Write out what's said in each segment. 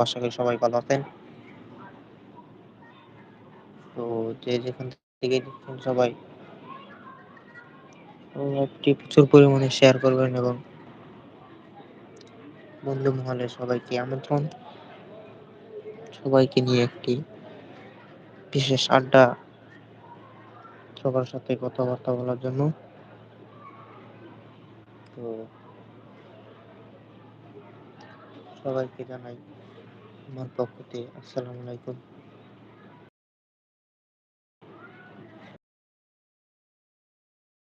আশা করি সবাই ভালো আছেন? তো যে যেখান থেকে দেখছেন সবাই অ্যাপটি প্রচুর পরিমাণে শেয়ার করবেন এবং বন্ধু মহলে সবাইকে আমন্ত্রণ। সবাইকে নিয়ে একটি বিশেষ আড্ডা সবার সাথে কথাবার্তা বলার জন্য। তো সবাইকে জানাই আমার থেকে আসসালামু আলাইকুম।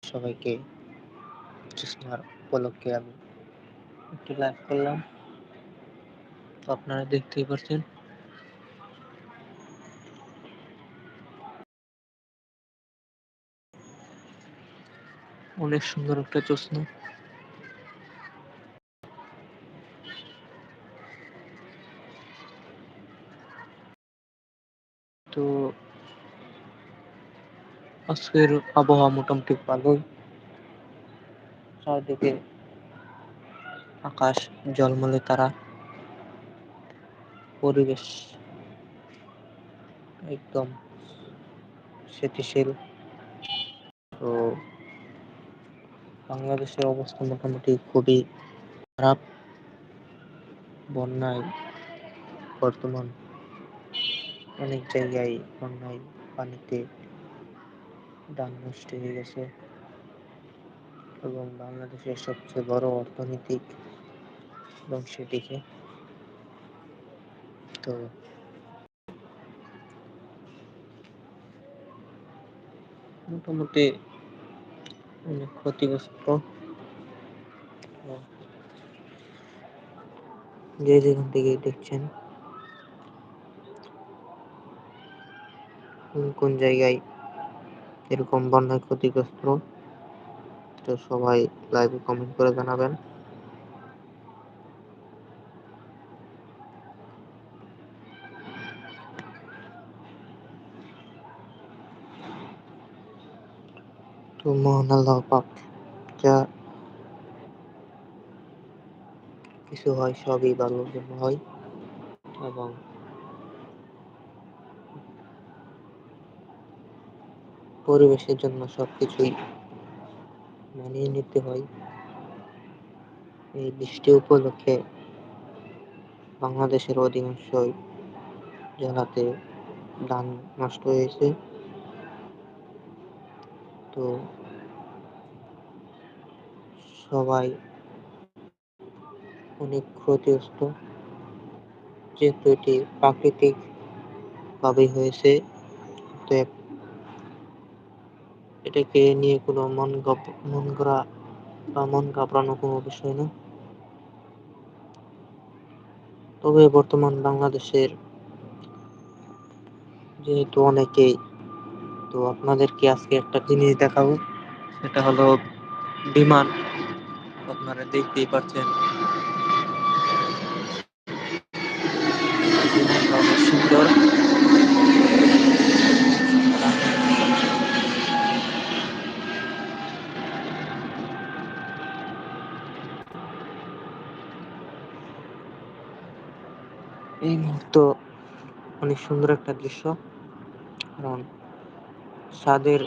সবাইকে জ্যোৎস্নার উপলক্ষে আমি একটু লাইভ করলাম। তো আপনারা দেখতেই পাচ্ছেন। অনেক সুন্দর একটা জ্যোৎস্না তো আজকের আবহাওয়া মোটামুটি ভালোই। চারদিকে আকাশ, জলমলে তারা। পরিবেশ একদম স্থিতিশীল। তো বাংলাদেশের অবস্থা মোটামুটি খুবই খারাপ। বন্যায় বর্তমান অনেক জায়গায় বন্যায় পানিতে ধান নষ্ট হয়ে গেছে। এবং বাংলাদেশের সবচেয়ে বড় অর্থনৈতিক এবং সেটিকে তো মোটামুটি অনেক ক্ষতিগ্রস্ত। যে যেখান থেকে দেখছেন, কোন কোন জায়গায় এরকম বন্যায় ক্ষতিগ্রস্ত তো সবাই লাইভে কমেন্ট করে জানাবেন। তো মহান আল্লাহ পাক যা কিছু হয় সবই ভালোর জন্য হয় এবং পরিবেশের জন্য সবকিছুই মানিয়ে নিতে হয়। এই বৃষ্টি উপলক্ষে বাংলাদেশের অধিকাংশই জেলাতে ধান নষ্ট হয়েছে। তো সবাই অনেক ক্ষতিগ্রস্ত। যেহেতু এটি প্রাকৃতিক ভাবেই হয়েছে, অতএব এটাকে নিয়ে কোনো মন মন করা বা মন ঘাবড়ানো কোনো বিষয় না। তবে বর্তমান বাংলাদেশের যেহেতু অনেকেই, তো আপনাদেরকে আজকে একটা জিনিস দেখাবো, সেটা হলো বিমান। আপনারা দেখতেই পাচ্ছেন সুন্দর এই মুহূর্ত অনেক সুন্দর একটা দৃশ্য। কারণ ছাদের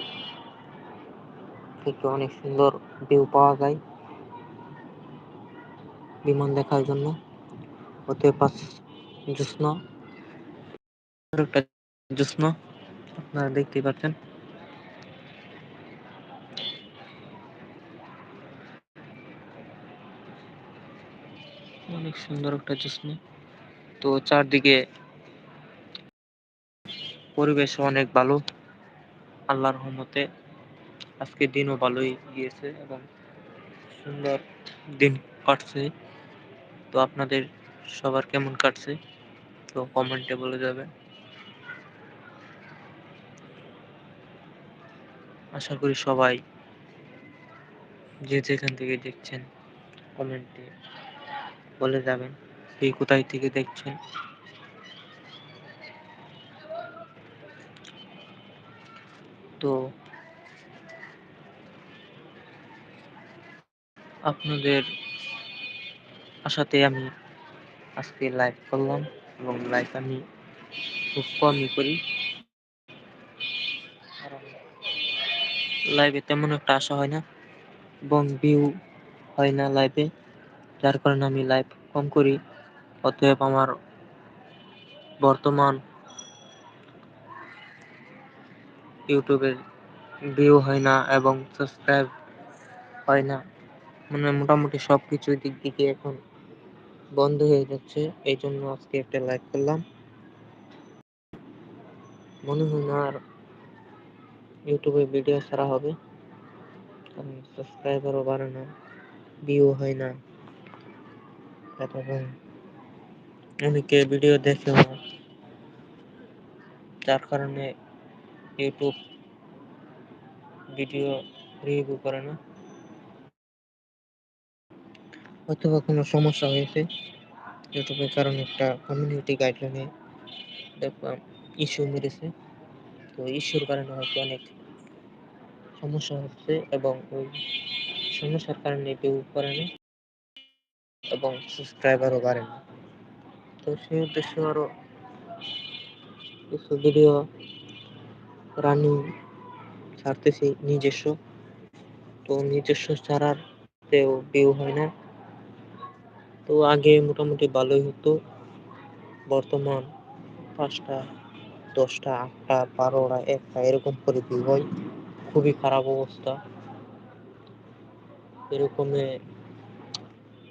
থেকে অনেক সুন্দর ভিউ পাওয়া যায় বিমান দেখার জন্য। হতে পাশ জ্যোৎস্না। একটা জ্যোৎস্না, আপনারা দেখতেই পাচ্ছেন। অনেক সুন্দর একটা জ্যোৎস্না। তো চারদিকে পরিবেশ অনেক ভালো। আল্লাহর রহমতে আজকে দিনও ভালোই গিয়েছে এবং সুন্দর দিন কাটছে। তো আপনাদের সবার কেমন কাটছে? তো কমেন্টে বলে যাবে আশা করি সবাই যে যেখান থেকে দেখছেন কমেন্টে বলে যাবেন এই কোথায় থেকে দেখছেন। তো আপনাদের আশাতে আমি আজকে লাইভ করলাম এবং লাইক আমি খুব কমই করি। লাইভে তেমন একটা আসা হয় না এবং ভিউ হয় না লাইভে যার কারণে আমি লাইভ কম করি। অতএব আমার বর্তমান ইউটিউবের ভিউ হয় না এবং সাবস্ক্রাইব হয় না। মানে মোটামুটি সব কিছুর দিক থেকে এখন বন্ধ হয়ে যাচ্ছে। এই জন্য আজকে একটা লাইভ করলাম। মনে হয় না আর ইউটিউবে ভিডিও ছাড়া হবে। কারণ সাবস্ক্রাইবারও বাড়ে না ভিউ হয় না। এবং অনেকে ভিডিও দেখেও না। যার কারণে ইউটিউব ভিডিও রিভিউ করে না? অথবা কোনো সমস্যা হয়েছে? ইউটিউবের কারণে একটা কমিউনিটি গাইডলাইনে দেখলাম ইস্যু মেরেছে। তো ইস্যুর কারণে হয়তো অনেক সমস্যা হচ্ছে এবং ওই সমস্যার কারণে কেউ করে না এবং সাবস্ক্রাইবারও বাড়ে না তো সেই উদ্দেশ্যে আরও কিছু ভিডিও রানিং ছাড়তেছি নিজস্ব। তো নিজস্ব ছাড়ার তেও ভিউ হয় না। তো আগে মোটামুটি ভালোই হতো। বর্তমান পাঁচটা, দশটা, আটটা, বারোটা, একটা এরকম করে ভিউ হয়। খুবই খারাপ অবস্থা। এরকমে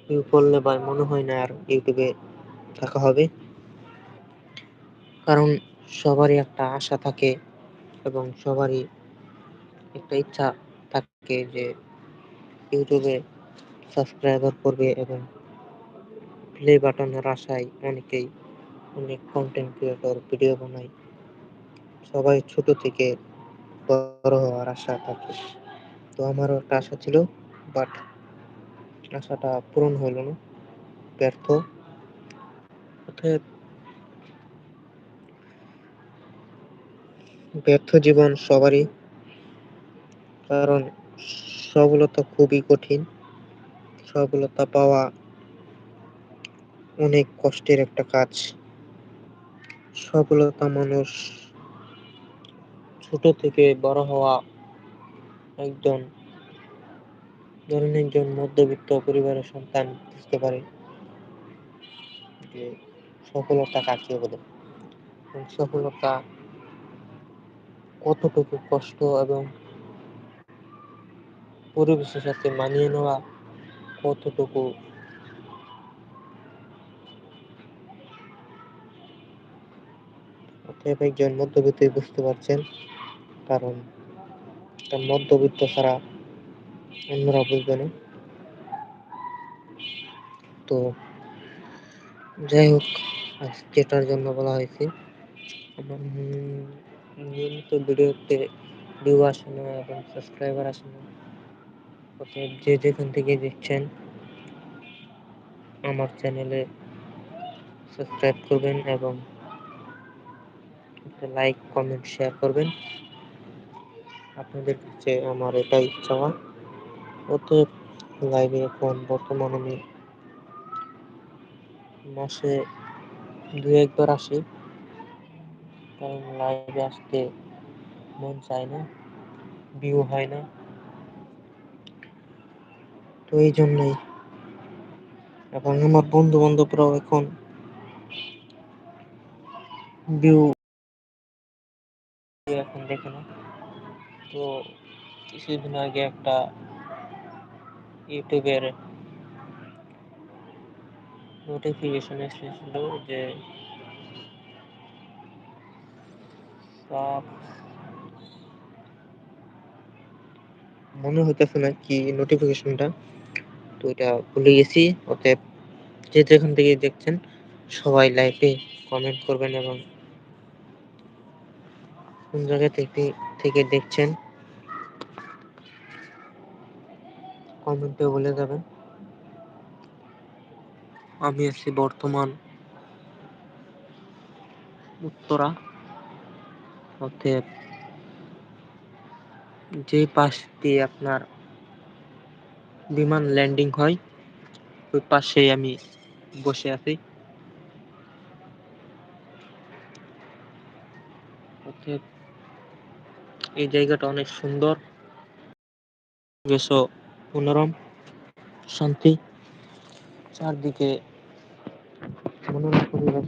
ভিউ করলে বা মনে হয় না আর ইউটিউবে থাকা হবে। কারণ সবারই একটা আশা থাকে। এবং সবারই একটা ইচ্ছা থাকে যে ইউটিউবে সাবস্ক্রাইবার করবে এবং প্লে বাটনের আশায় অনেকেই অনেক কন্টেন্ট ক্রিয়েটর ভিডিও বানায়। সবাই ছোট থেকে বড় হওয়ার আশা থাকে। তো আমারও একটা আশা ছিল বাট আশাটা পূরণ হলো না, ব্যর্থ। অতএব ব্যর্থ জীবন সবারই, কারণ সফলতা খুবই কঠিন। সফলতা পাওয়া অনেক কষ্টের একটা কাজ। সফলতা মানুষ ছোট থেকে বড় হওয়া একজন ধরেন একজন মধ্যবিত্ত পরিবারের সন্তান বুঝতে পারে যে সফলতা কাকে বলে। সফলতা কতটুকু কষ্ট এবং পরিবেশের সাথে মানিয়ে নেওয়া কতটুকু একজন মধ্যবিত্তই বুঝতে পারছেন, কারণ একটা মধ্যবিত্ত ছাড়া অন্যরা বুঝবে না। তো যাই হোক, আজ যেটার জন্য বলা হয়েছে নিয়মিত ভিডিওতে ভিউ আসে না এবং সাবস্ক্রাইবার আসে না অতএব যে যেখান থেকে দেখছেন, আমার চ্যানেলে সাবস্ক্রাইব করবেন এবং একটা লাইক কমেন্ট শেয়ার করবেন। আপনাদের কাছে আমার এটাই চাওয়া। অতএব লাইভে এখন বর্তমানে আমি মাসে দু একবার আসি। কারণ লাইভে আসতে মন চায় না ভিউ হয় না। তো এই জন্যই এবং আমার বন্ধু বান্ধবরাও এখন ভিউ এখন দেখে না। তো কিছুদিন আগে একটা ইউটিউবের নোটিফিকেশন এসেছিল যে মনে হইতেছে না কি নোটিফিকেশনটা তো এটা ভুলে গেছি। অতএব যে যেখান থেকে দেখছেন, সবাই লাইভে কমেন্ট করবেন এবং কোন জায়গা থেকে থেকে দেখছেন কমেন্টে বলে যাবেন। আমি আছি বর্তমান উত্তরা। অতএব যে পাশ দিয়ে আপনার বিমান ল্যান্ডিং হয়, ওই পাশেই আমি বসে আছি। অতএব এই জায়গাটা অনেক সুন্দর বেশ মনোরম, শান্তি, চারদিকে মনোরম পরিবেশ।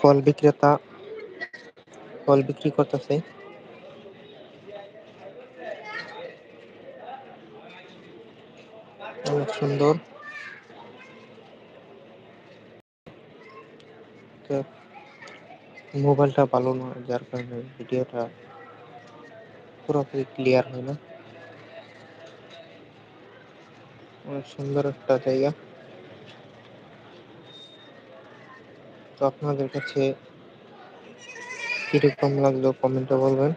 ফল বিক্রেতা ফল বিক্রি করতেছে। অনেক সুন্দর। মোবাইলটা ভালো নয় যার কারণে ভিডিওটা পুরোপুরি ক্লিয়ার হয় না। অনেক সুন্দর একটা জায়গা। তো আপনাদের কাছে কীরকম লাগল কমেন্টে বলবেন?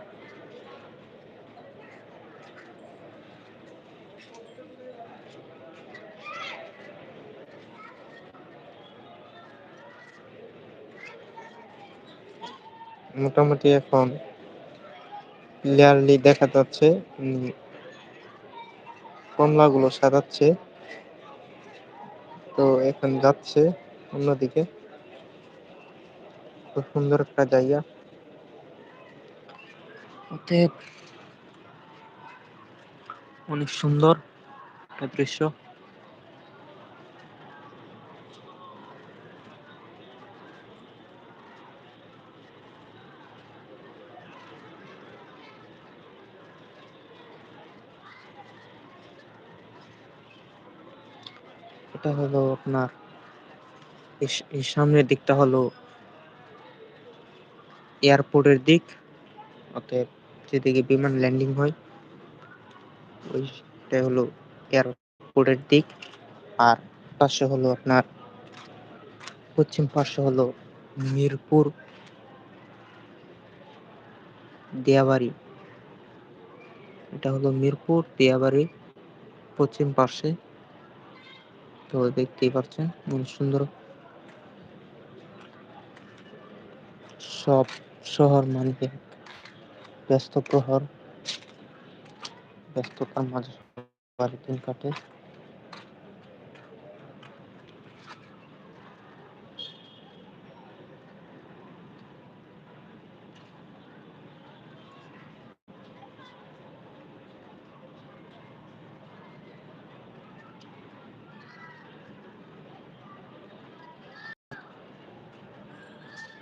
মোটামুটি এখন ক্লিয়ারলি দেখা যাচ্ছে কমলাগুলো সাজাচ্ছে। তো এখন যাচ্ছে অন্যদিকে। খুব সুন্দর একটা জায়গা। অতএব অনেক সুন্দর একটা দৃশ্য। এটা হলো আপনার সামনের দিকটা হলো এয়ারপোর্টের দিক, অতএব যেদিকে বিমান ল্যান্ডিং হয় ওইটা হলো এয়ারপোর্টের দিক। আর পাশে হলো আপনার, পশ্চিম পাশে হলো মিরপুর দিয়াবাড়ি এটা হলো মিরপুর দিয়াবাড়ি পশ্চিম পাশে। তো দেখতেই পাচ্ছেন সুন্দর। সব শহর মানকে ব্যস্ত প্রহর ব্যস্ততার মাঝে দিন কাটে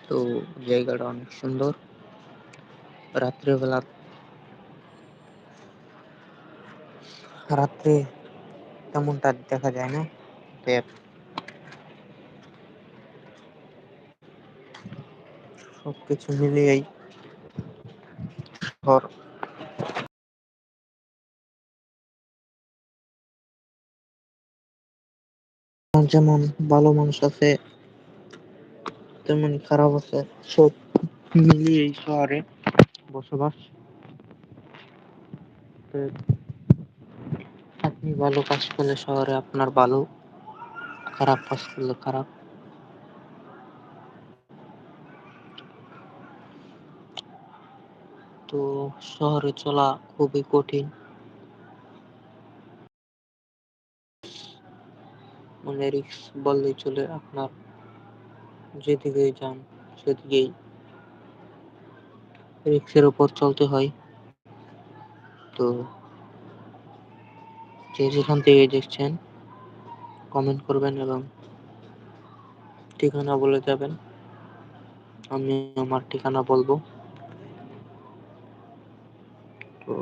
তো জায়গাটা অনেক সুন্দর। রাত্রেবেলা রাত্রে তেমনটা দেখা যায় না। সবকিছু মিলিয়েই শহর। যেমন ভালো মানুষ আছে তেমনি খারাপ আছে। সব মিলিয়ে এই শহরে বসবাস। আপনি ভালো কাজ করলে শহরে আপনার ভালো, খারাপ কাজ করলে খারাপ। তো শহরে চলা খুবই কঠিন। মানে রিক্স বললেই চলে আপনার। যেদিকেই যান, সেদিকেই রিক্সের উপর চলতে হয়। তো যে যেখান থেকে দেখছেন কমেন্ট করবেন এবং ঠিকানা বলে যাবেন। আমি আমার ঠিকানা বলব। তো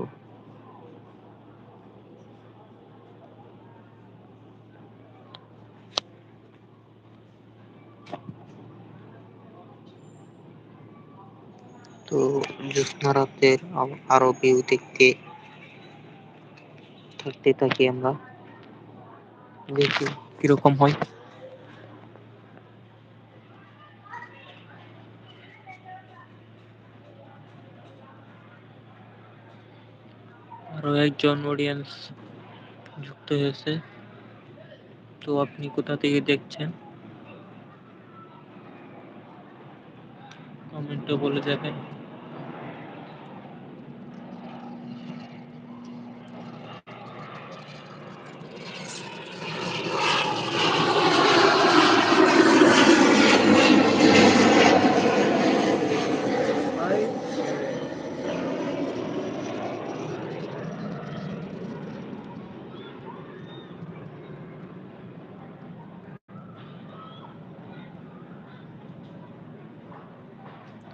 জ্যোৎস্না আরও ভিউ দেখতে থাকতে থাকি আমরা। দেখি কীরকম হয়। আরও একজন অডিয়েন্স যুক্ত হয়েছে। তো আপনি কোথা থেকে দেখছেন? কমেন্টে বলে যাবেন।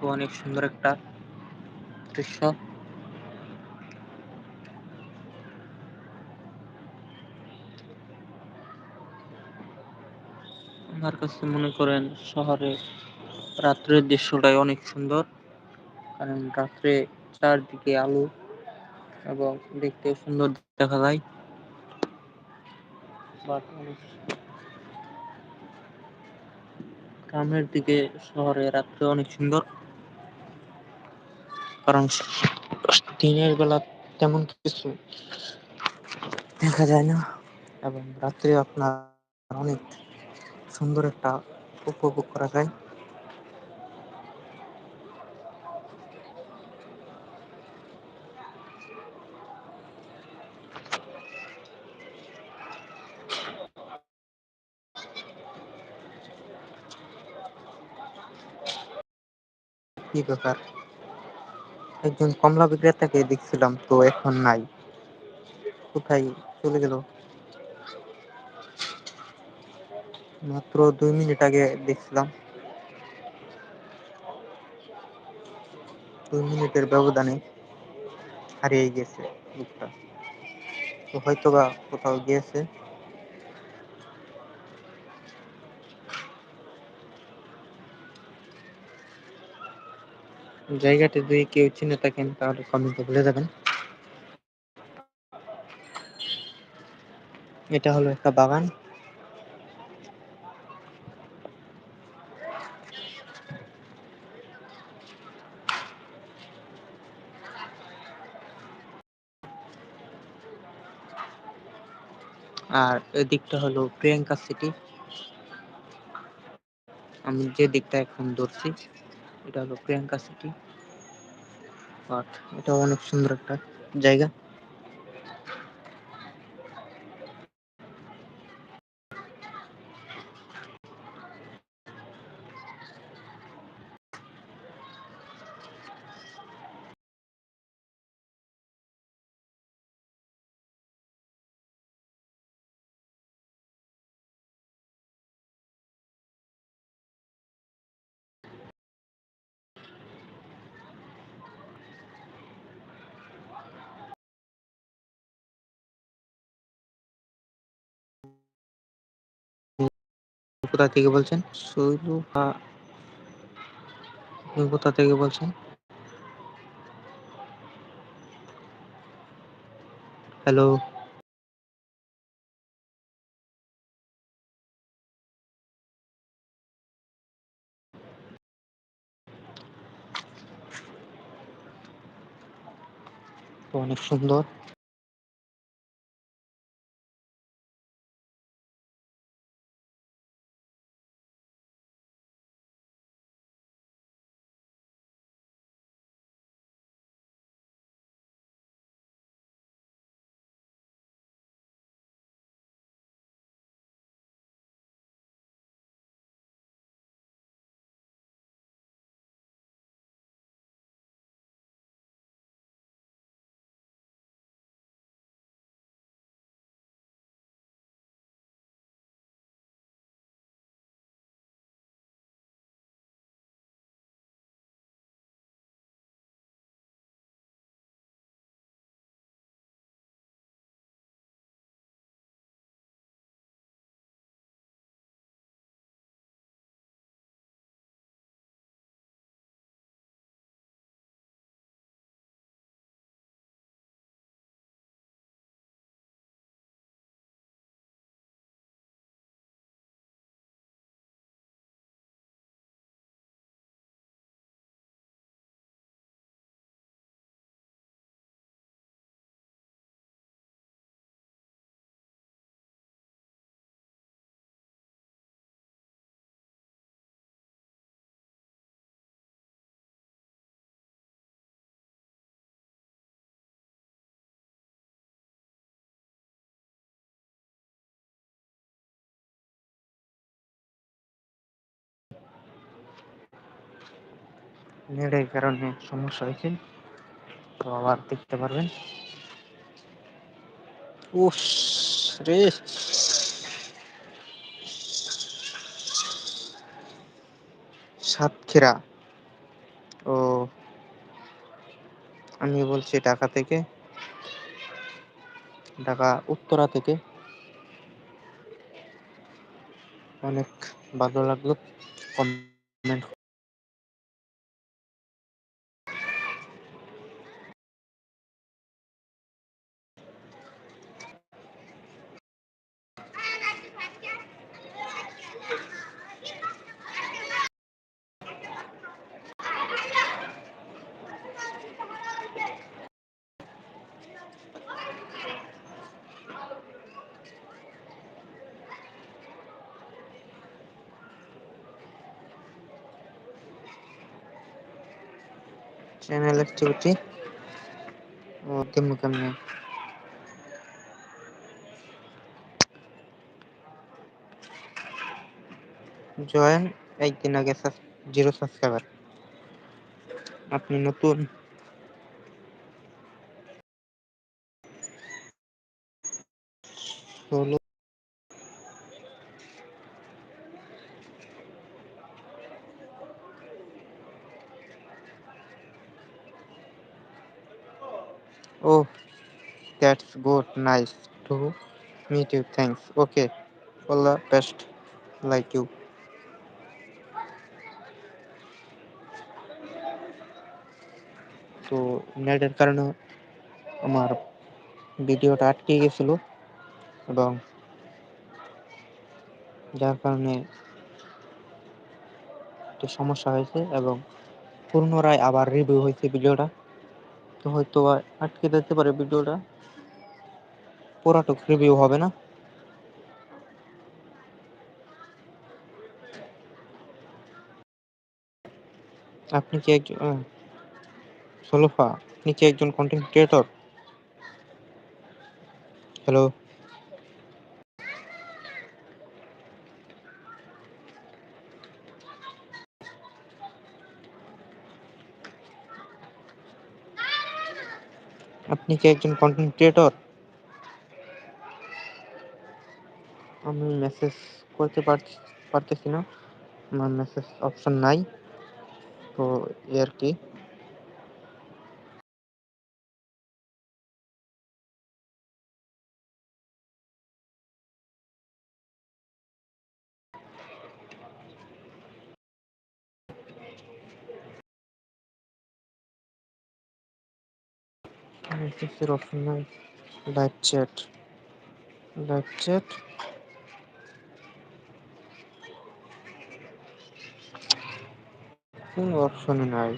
অনেক সুন্দর একটা দৃশ্য। আমার কাছে মনে করেন শহরে রাত্রের দৃশ্যটাই অনেক সুন্দর, কারণ রাত্রে চারদিকে আলো এবং দেখতে সুন্দর দেখা যায়। গ্রামের দিকে শহরে রাত্রে অনেক সুন্দর। কারণ দিনের বেলা তেমন কিছু দেখা যায় না এবং রাত্রে আপনার অনেক সুন্দর একটা উপভোগ করা যায়। কি ব্যাপার? একজন কমলা বিক্রেতাকে দেখছিলাম, তো এখন নাই। কোথায়? চলে গেল। মাত্র দুই মিনিট আগে দেখছিলাম। দুই মিনিটের ব্যবধানে হারিয়ে গেছে লোকটা তো হয়তো বা কোথাও গিয়েছে। জায়গাটা যদি কেউ চিনে থাকেন, তাহলে কমেন্টে বলে যাবেন। এটা হলো একটা বাগান। আর এদিকটা হলো প্রিয়াঙ্কা সিটি। আমি যে দিকটা এখন ধরছি এটা হলো প্রিয়াঙ্কা সিটি। বাট এটা অনেক সুন্দর একটা জায়গা। কোথা থেকে বলছেন? শৈলু কোথা থেকে বলছেন? হ্যালো? অনেক সুন্দর। নেটের কারণে সমস্যা হয়েছে। তো আবার দেখতে পারবেন। রে। সাতক্ষীরা। ও। আমি বলছি ঢাকা থেকে। ঢাকা উত্তরা থেকে। অনেক ভালো লাগল। কমেন্ট channel activity কেমনে কেমনে জয়েন একদিন আগে জিরো সাবস্ক্রাইবার। আপনি নতুন? ষোলো Nice to meet you. Thanks. Okay. All the best. Like you. তো নেটের কারণে আমার ভিডিওটা আটকে গেছিল এবং যার কারণে একটু সমস্যা হয়েছে এবং পুনরায় আবার রিভিউ হয়েছে ভিডিওটা তো হয়তো আটকে যেতে পারে ভিডিওটা পুরাটুক রিভিউ হবে না? আপনি কি একজন সোলোফা, আপনি কি একজন কন্টেন্ট ক্রিয়েটর হ্যালো আপনি কি একজন কন্টেন্ট ক্রিয়েটর আমি মেসেজ করতে পারতেছি না আমার মেসেজ অপশন নাই তো এই আর কি মেসেজের অপশন নাই লাইভ চ্যাট লাইভ চ্যাট কোনো অপশনই নাই।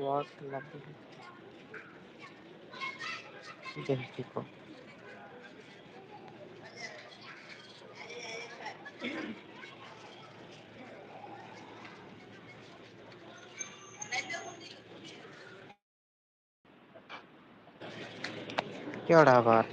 What? Lovely দেখি কি আবার